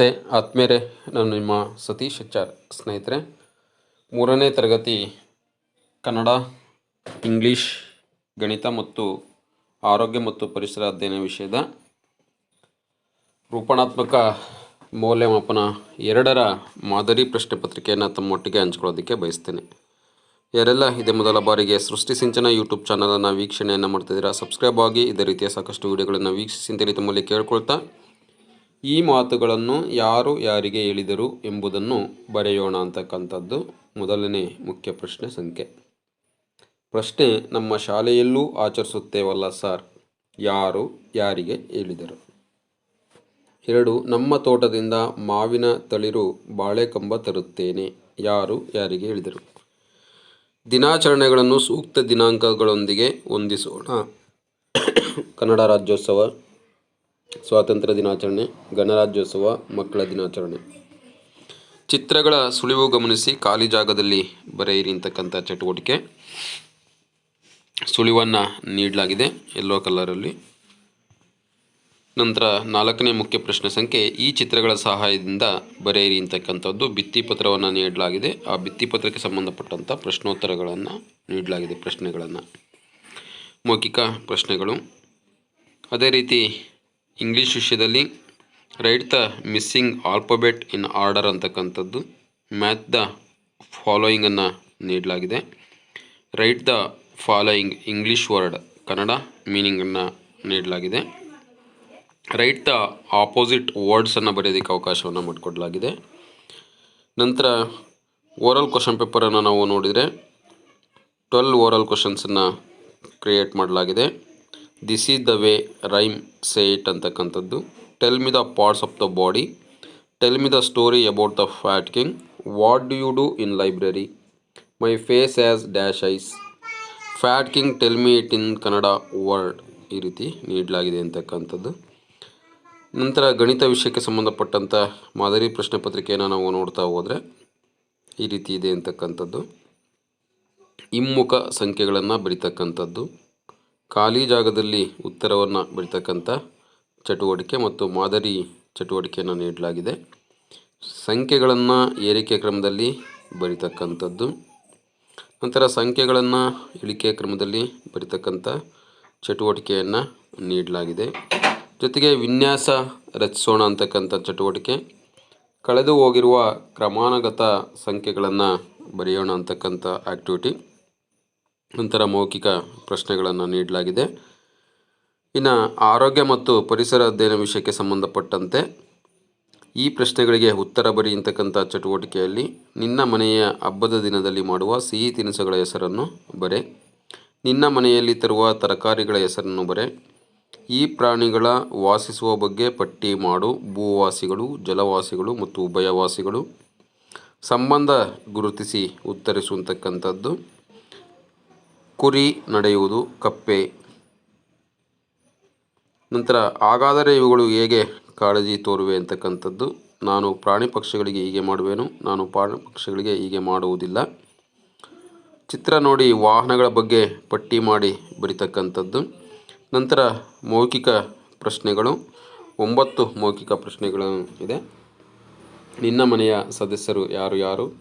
ನಮಸ್ತೆ, ಆತ್ಮೀಯರೇ, ನಾನು ನಿಮ್ಮ ಸತೀಶ್ ಹೆಚ್ಚಾರ್ ಸ್ನೇಹಿತರೆ. ಮೂರನೇ ತರಗತಿ ಕನ್ನಡ, ಇಂಗ್ಲೀಷ್, ಗಣಿತ ಮತ್ತು ಆರೋಗ್ಯ ಮತ್ತು ಪರಿಸರ ಅಧ್ಯಯನ ವಿಷಯದ ರೂಪಣಾತ್ಮಕ ಮೌಲ್ಯಮಾಪನ ಎರಡರ ಮಾದರಿ ಪ್ರಶ್ನೆ ಪತ್ರಿಕೆಯನ್ನು ತಮ್ಮೊಟ್ಟಿಗೆ ಹಂಚ್ಕೊಳ್ಳೋದಕ್ಕೆ ಬಯಸ್ತೇನೆ. ಯಾರೆಲ್ಲ ಇದೇ ಮೊದಲ ಬಾರಿಗೆ ಸೃಷ್ಟಿ ಸಿಂಚನ ಯೂಟ್ಯೂಬ್ ಚಾನಲನ್ನು ವೀಕ್ಷಣೆಯನ್ನು ಮಾಡ್ತಿದ್ದೀರಾ, ಸಬ್ಸ್ಕ್ರೈಬ್ ಆಗಿ ಇದೇ ರೀತಿಯ ಸಾಕಷ್ಟು ವಿಡಿಯೋಗಳನ್ನು ವೀಕ್ಷಿಸಿ ಅಂತೇಳಿ ತಮ್ಮಲ್ಲಿ ಕೇಳ್ಕೊಳ್ತಾ ಈ ಮಾತುಗಳನ್ನು ಯಾರು ಯಾರಿಗೆ ಹೇಳಿದರು ಎಂಬುದನ್ನು ಬರೆಯೋಣ ಅಂತಕ್ಕಂಥದ್ದು ಮೊದಲನೇ ಮುಖ್ಯ ಪ್ರಶ್ನೆ ಸಂಖ್ಯೆ. ಪ್ರಶ್ನೆ, ನಮ್ಮ ಶಾಲೆಯಲ್ಲೂ ಆಚರಿಸುತ್ತೇವಲ್ಲ ಸರ್? ಯಾರು ಯಾರಿಗೆ ಹೇಳಿದರು? ಎರಡು, ನಮ್ಮ ತೋಟದಿಂದ ಮಾವಿನ ತಳಿರು ಬಾಳೆಕಂಬ ತರುತ್ತೇನೆ. ಯಾರು ಯಾರಿಗೆ ಹೇಳಿದರು? ದಿನಾಚರಣೆಗಳನ್ನು ಸೂಕ್ತ ದಿನಾಂಕಗಳೊಂದಿಗೆ ಹೊಂದಿಸೋಣ. ಕನ್ನಡ ರಾಜ್ಯೋತ್ಸವ ಸ್ವಾತಂತ್ರ್ಯ ದಿನಾಚರಣೆ, ಗಣರಾಜ್ಯೋತ್ಸವ, ಮಕ್ಕಳ ದಿನಾಚರಣೆ. ಚಿತ್ರಗಳ ಸುಳಿವು ಗಮನಿಸಿ, ಖಾಲಿ ಜಾಗದಲ್ಲಿ ಬರೆಯಿರಿ ಅಂತಕ್ಕಂಥ ಚಟುವಟಿಕೆ. ಸುಳಿವನ್ನು ನೀಡಲಾಗಿದೆ ಎಲ್ಲೋ ಕಲರಲ್ಲಿ ನಂತರ ನಾಲ್ಕನೇ ಮುಖ್ಯ ಪ್ರಶ್ನೆ ಸಂಖ್ಯೆ, ಈ ಚಿತ್ರಗಳ ಸಹಾಯದಿಂದ ಬರೆಯಿರಿ ಅಂತಕ್ಕಂಥದ್ದು ಭಿತ್ತಿಪತ್ರವನ್ನು ನೀಡಲಾಗಿದೆ. ಆ ಭಿತ್ತಿಪತ್ರಕ್ಕೆ ಸಂಬಂಧಪಟ್ಟಂಥ ಪ್ರಶ್ನೋತ್ತರಗಳನ್ನು ನೀಡಲಾಗಿದೆ, ಪ್ರಶ್ನೆಗಳನ್ನು. ಮೌಖಿಕ ಪ್ರಶ್ನೆಗಳು. ಅದೇ ರೀತಿ ಇಂಗ್ಲೀಷ್ ವಿಷಯದಲ್ಲಿ write the missing alphabet in order ಅಂತಕ್ಕಂಥದ್ದು. ಮ್ಯಾಥ್ ದ ಫಾಲೋಯಿಂಗನ್ನು ನೀಡಲಾಗಿದೆ. Write the following English word Kannada ಮೀನಿಂಗನ್ನು ನೀಡಲಾಗಿದೆ. ರೈಟ್ ದ ಆಪೋಸಿಟ್ ವರ್ಡ್ಸನ್ನು ಬರೆಯೋದಕ್ಕೆ ಅವಕಾಶವನ್ನು ಮಾಡಿಕೊಡಲಾಗಿದೆ. ನಂತರ ಓರಲ್ ಕ್ವಶನ್ ಪೇಪರನ್ನು ನಾವು ನೋಡಿದರೆ ಟ್ವೆಲ್ ಓರಲ್ ಕ್ವಶನ್ಸನ್ನು ಕ್ರಿಯೇಟ್ ಮಾಡಲಾಗಿದೆ. This is the way rhyme say it ಅಂತಕ್ಕಂಥದ್ದು. Tell me the parts of the body tell me the story about the fat king what do you do in library my face as dash ice fat king tell me it in Kannada word ಈ ರೀತಿ ನೀಡಲಾಗಿದೆ ಅಂತಕ್ಕಂಥದ್ದು. ನಂತರ ಗಣಿತ ವಿಷಯಕ್ಕೆ ಸಂಬಂಧಪಟ್ಟಂಥ ಮಾದರಿ ಪ್ರಶ್ನೆ ಪತ್ರಿಕೆಯನ್ನು ನಾವು ನೋಡ್ತಾ ಹೋದರೆ ಈ ರೀತಿ ಇದೆ ಅಂತಕ್ಕಂಥದ್ದು. ಹಿಮ್ಮುಖ ಸಂಖ್ಯೆಗಳನ್ನು ಬರಿತಕ್ಕಂಥದ್ದು. ಖಾಲಿ ಜಾಗದಲ್ಲಿ ಉತ್ತರವನ್ನು ಬಿಡ್ತಕ್ಕಂಥ ಚಟುವಟಿಕೆ ಮತ್ತು ಮಾದರಿ ಚಟುವಟಿಕೆಯನ್ನು ನೀಡಲಾಗಿದೆ. ಸಂಖ್ಯೆಗಳನ್ನು ಏರಿಕೆ ಕ್ರಮದಲ್ಲಿ ಬರಿತಕ್ಕಂಥದ್ದು. ನಂತರ ಸಂಖ್ಯೆಗಳನ್ನು ಇಳಿಕೆ ಕ್ರಮದಲ್ಲಿ ಬರಿತಕ್ಕಂಥ ಚಟುವಟಿಕೆಯನ್ನು ನೀಡಲಾಗಿದೆ. ಜೊತೆಗೆ ವಿನ್ಯಾಸ ರಚಿಸೋಣ ಅಂತಕ್ಕಂಥ ಚಟುವಟಿಕೆ. ಕಳೆದು ಹೋಗಿರುವ ಕ್ರಮಾನುಗತ ಸಂಖ್ಯೆಗಳನ್ನು ಬರೆಯೋಣ ಅಂತಕ್ಕಂಥ ಆ್ಯಕ್ಟಿವಿಟಿ ನಂತರ ಮೌಖಿಕ ಪ್ರಶ್ನೆಗಳನ್ನು ನೀಡಲಾಗಿದೆ. ಇನ್ನು ಆರೋಗ್ಯ ಮತ್ತು ಪರಿಸರ ಅಧ್ಯಯನ ವಿಷಯಕ್ಕೆ ಸಂಬಂಧಪಟ್ಟಂತೆ ಈ ಪ್ರಶ್ನೆಗಳಿಗೆ ಉತ್ತರ ಬರಿ ಚಟುವಟಿಕೆಯಲ್ಲಿ ನಿನ್ನ ಮನೆಯ ಹಬ್ಬದ ದಿನದಲ್ಲಿ ಮಾಡುವ ಸಿಹಿ ತಿನಿಸುಗಳ ಹೆಸರನ್ನು ಬರೆ. ನಿನ್ನ ಮನೆಯಲ್ಲಿ ತರುವ ತರಕಾರಿಗಳ ಹೆಸರನ್ನು ಬರೆ. ಈ ಪ್ರಾಣಿಗಳ ವಾಸಿಸುವ ಬಗ್ಗೆ ಪಟ್ಟಿ ಮಾಡು. ಭೂವಾಸಿಗಳು, ಜಲವಾಸಿಗಳು ಮತ್ತು ಉಭಯವಾಸಿಗಳು. ಸಂಬಂಧ ಗುರುತಿಸಿ ಉತ್ತರಿಸುವಂತಕ್ಕಂಥದ್ದು. ಕುರಿ ನಡೆಯುವುದು ಕಪ್ಪೆ. ನಂತರ, ಹಾಗಾದರೆ ಇವುಗಳು ಹೇಗೆ ಕಾಳಜಿ ತೋರುವೆ ಅಂತಕ್ಕಂಥದ್ದು ನಾನು ಪ್ರಾಣಿ ಪಕ್ಷಿಗಳಿಗೆ ಹೀಗೆ ಮಾಡುವೆನು, ನಾನು ಪ್ರಾಣಿ ಪಕ್ಷಿಗಳಿಗೆ ಹೀಗೆ ಮಾಡುವುದಿಲ್ಲ. ಚಿತ್ರ ನೋಡಿ ವಾಹನಗಳ ಬಗ್ಗೆ ಪಟ್ಟಿ ಮಾಡಿ ಬರಿತಕ್ಕಂಥದ್ದು. ನಂತರ, ಮೌಖಿಕ ಪ್ರಶ್ನೆಗಳು. ಒಂಬತ್ತು ಮೌಖಿಕ ಪ್ರಶ್ನೆಗಳು ಇದೆ. ನಿನ್ನ ಮನೆಯ ಸದಸ್ಯರು ಯಾರು ಯಾರು?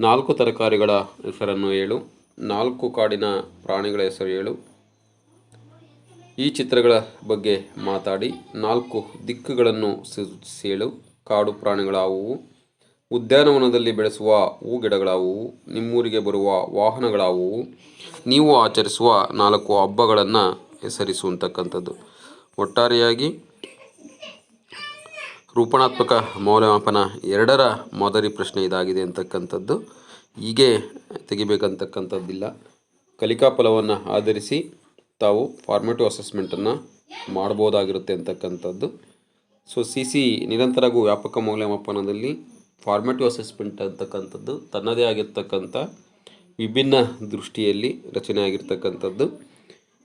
ನಾಲ್ಕು ತರಕಾರಿಗಳ ಹೆಸರನ್ನು ಹೇಳು. ನಾಲ್ಕು ಕಾಡಿನ ಪ್ರಾಣಿಗಳ ಹೆಸರು ಹೇಳು. ಈ ಚಿತ್ರಗಳ ಬಗ್ಗೆ ಮಾತಾಡಿ, ನಾಲ್ಕು ದಿಕ್ಕುಗಳನ್ನು ಸೇಳು. ಕಾಡು ಪ್ರಾಣಿಗಳಾವುವು. ಉದ್ಯಾನವನದಲ್ಲಿ ಬೆಳೆಸುವ ಹೂ ಗಿಡಗಳಾವುವು. ನಿಮ್ಮೂರಿಗೆ ಬರುವ ವಾಹನಗಳಾವುವು. ನೀವು ಆಚರಿಸುವ ನಾಲ್ಕು ಹಬ್ಬಗಳನ್ನು ಹೆಸರಿಸುವಂತಕ್ಕಂಥದ್ದು. ಒಟ್ಟಾರೆಯಾಗಿ, ರೂಪಣಾತ್ಮಕ ಮೌಲ್ಯಮಾಪನ ಎರಡರ ಮಾದರಿ ಪ್ರಶ್ನೆ ಇದಾಗಿದೆ ಅಂತಕ್ಕಂಥದ್ದು. ಹೀಗೆ ತೆಗಿಬೇಕಂತಕ್ಕಂಥದ್ದಿಲ್ಲ. ಕಲಿಕಾ ಫಲವನ್ನು ಆಧರಿಸಿ ತಾವು ಫಾರ್ಮೇಟಿವ್ ಅಸೆಸ್ಮೆಂಟನ್ನು ಮಾಡ್ಬೋದಾಗಿರುತ್ತೆ ಅಂತಕ್ಕಂಥದ್ದು. ಸೊ ಸಿ ಸಿ ನಿರಂತರಗೂ ವ್ಯಾಪಕ ಮೌಲ್ಯಮಾಪನದಲ್ಲಿ ಫಾರ್ಮೇಟಿವ್ ಅಸೆಸ್ಮೆಂಟ್ ಅಂತಕ್ಕಂಥದ್ದು ತನ್ನದೇ ಆಗಿರ್ತಕ್ಕಂಥ ವಿಭಿನ್ನ ದೃಷ್ಟಿಯಲ್ಲಿ ರಚನೆ ಆಗಿರ್ತಕ್ಕಂಥದ್ದು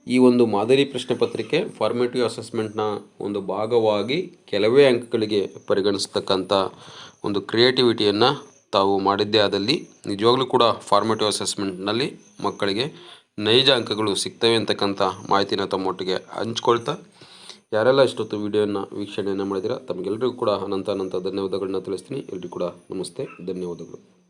ಈ ಒಂದು ಮಾದರಿ ಪ್ರಶ್ನೆ ಪತ್ರಿಕೆ ಫಾರ್ಮೇಟಿವ್ ಅಸೆಸ್ಮೆಂಟ್ನ ಒಂದು ಭಾಗವಾಗಿ ಕೆಲವೇ ಅಂಕಗಳಿಗೆ ಪರಿಗಣಿಸ್ತಕ್ಕಂಥ ಒಂದು ಕ್ರಿಯೇಟಿವಿಟಿಯನ್ನು ತಾವು ಮಾಡಿದ್ದೇ ಆದಲ್ಲಿ ನಿಜವಾಗ್ಲೂ ಕೂಡ ಫಾರ್ಮೇಟಿವ್ ಅಸೆಸ್ಮೆಂಟ್ನಲ್ಲಿ ಮಕ್ಕಳಿಗೆ ನೈಜ ಅಂಕಗಳು ಸಿಗ್ತವೆ ಅಂತಕ್ಕಂಥ ಮಾಹಿತಿನ ತಮ್ಮೊಟ್ಟಿಗೆ ಹಂಚ್ಕೊಳ್ತಾ ಯಾರೆಲ್ಲ ಇಷ್ಟೊತ್ತು ವಿಡಿಯೋನ ವೀಕ್ಷಣೆಯನ್ನು ಮಾಡಿದಿರ ತಮಗೆಲ್ಲರಿಗೂ ಕೂಡ ಅನಂತ ಅನಂತ ಧನ್ಯವಾದಗಳನ್ನ ತಿಳಿಸ್ತೀನಿ. ಎಲ್ರಿಗೂ ಕೂಡ ನಮಸ್ತೆ. ಧನ್ಯವಾದಗಳು.